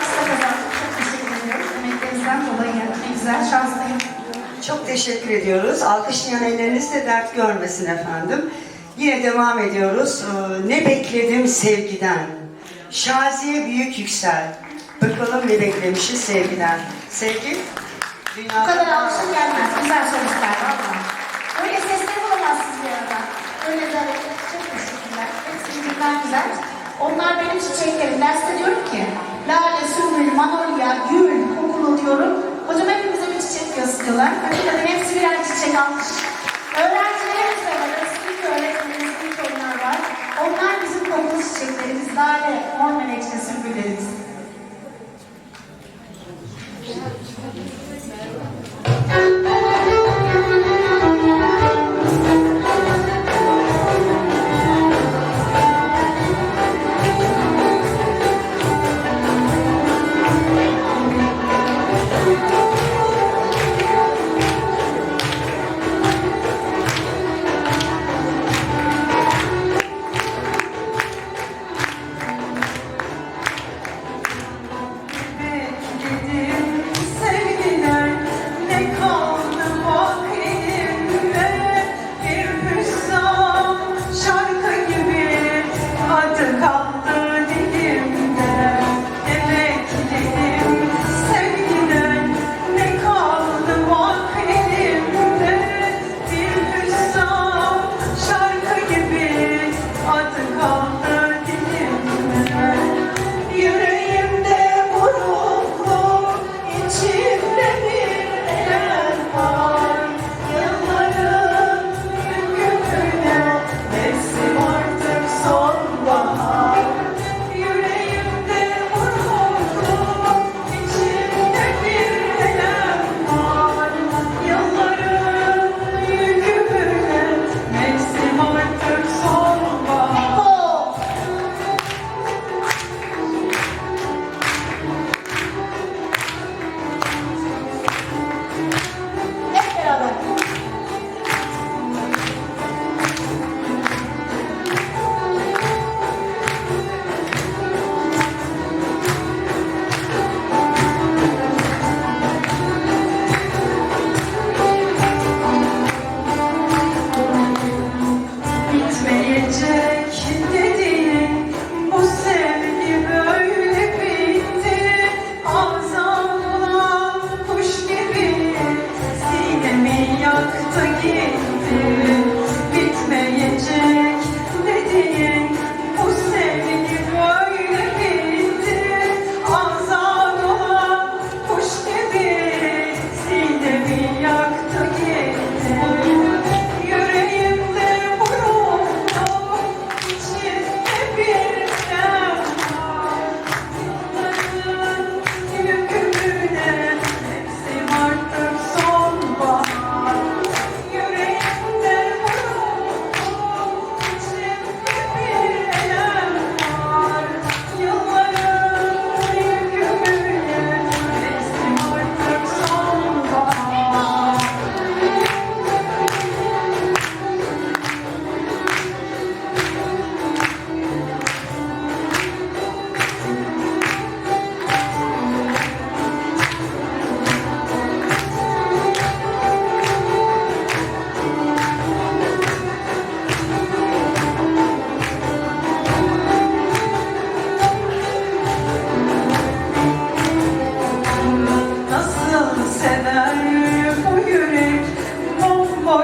alkışla kazandık. Çok teşekkür ediyoruz. Emeklerinizden dolayı ne güzel, şanslıyım. Çok teşekkür ediyoruz. Alkışlayan elleriniz de dert görmesin efendim. Yine devam ediyoruz. Ee, Ne bekledim sevgiden? Şaziye büyük yüksel. Bakalım ne beklemişiz sevgiden. Sevgi? Bu Dünyada kadar alkışın gelmez. Güzel valla. Böyle sesleri bulamazsınız bir arada. Öyle de çok teşekkürler. Hepsi birbirinden güzel. Onlar benim çiçeklerim. Derste diyorum ki Sümbül, Manolya, Gül, kokulu diyorum. Hocam hepimize bir çiçek gösteriyorlar. Hakikaten hepsi birer çiçek almış. Öğrencilerimiz de var. Eski öğretmenimiz, ilk onlar var. Onlar bizim kokulu çiçeklerimiz. Lale, mor menekşe, sümbüllerimiz.